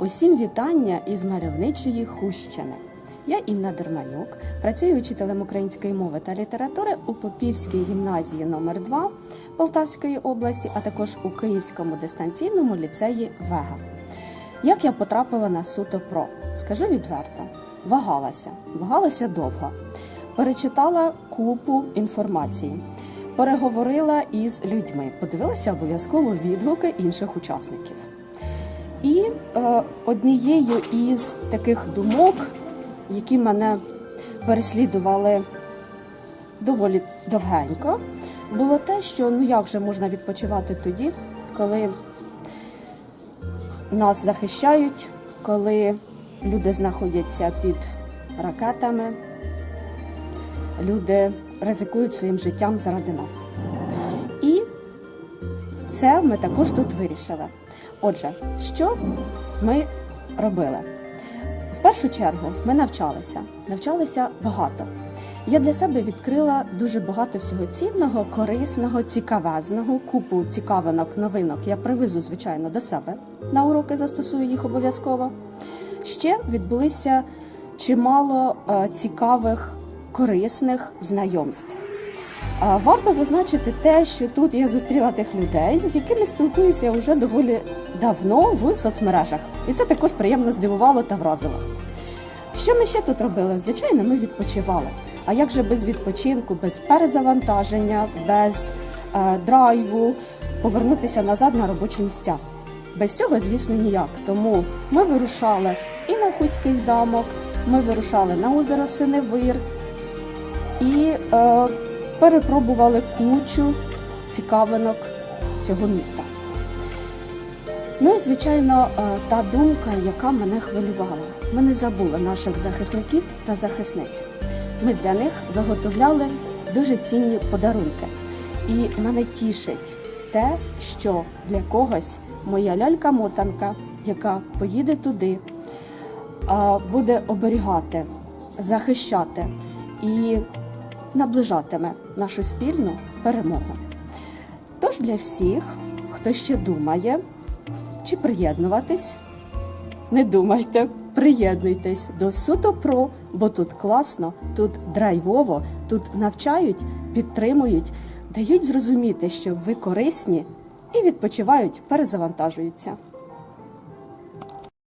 Усім вітання із мальовничої Хущини. Я Інна Дерманюк, працюю учителем української мови та літератури у Попівській гімназії номер 2 Полтавської області, а також у Київському дистанційному ліцеї Вега. Як я потрапила на суто про? Скажу відверто, вагалася, вагалася довго. Перечитала купу інформації, переговорила із людьми, подивилася обов'язково відгуки інших учасників. Однією із таких думок, які мене переслідували доволі довгенько, було те, що ну як же можна відпочивати тоді, коли нас захищають, коли люди знаходяться під ракетами, люди ризикують своїм життям заради нас. Це ми також тут вирішили. Отже, що ми робили? В першу чергу ми навчалися, навчалися багато. Я для себе відкрила дуже багато всього цінного, корисного, цікавезного, купу цікавинок, новинок я привезу, звичайно, до себе на уроки, застосую їх обов'язково. Ще відбулися чимало е, цікавих, корисних знайомств. А Варто зазначити те, що тут я зустріла тих людей, з якими спілкуюся вже доволі давно в соцмережах, і це також приємно здивувало та вразило. Що ми ще тут робили? Звичайно, ми відпочивали. А як же без відпочинку, без перезавантаження, без е, драйву повернутися назад на робочі місця? Без цього, звісно, ніяк. Тому ми вирушали і на Хуський замок, ми вирушали на озеро Синевир, і е, перепробували кучу цікавинок цього міста. Ну і звичайно, е, та думка, яка мене хвилювала. Ми не забули наших захисників та захисниць. Ми для них виготовляли дуже цінні подарунки. І мене тішить те, що для когось моя лялька-мотанка, яка поїде туди, буде оберігати, захищати і наближатиме нашу спільну перемогу. Тож для всіх, хто ще думає, чи приєднуватись, не думайте, приєднуйтесь до суто про, бо тут класно, тут драйвово, тут навчають, підтримують, дають зрозуміти, що ви корисні і відпочивають, перезавантажуються.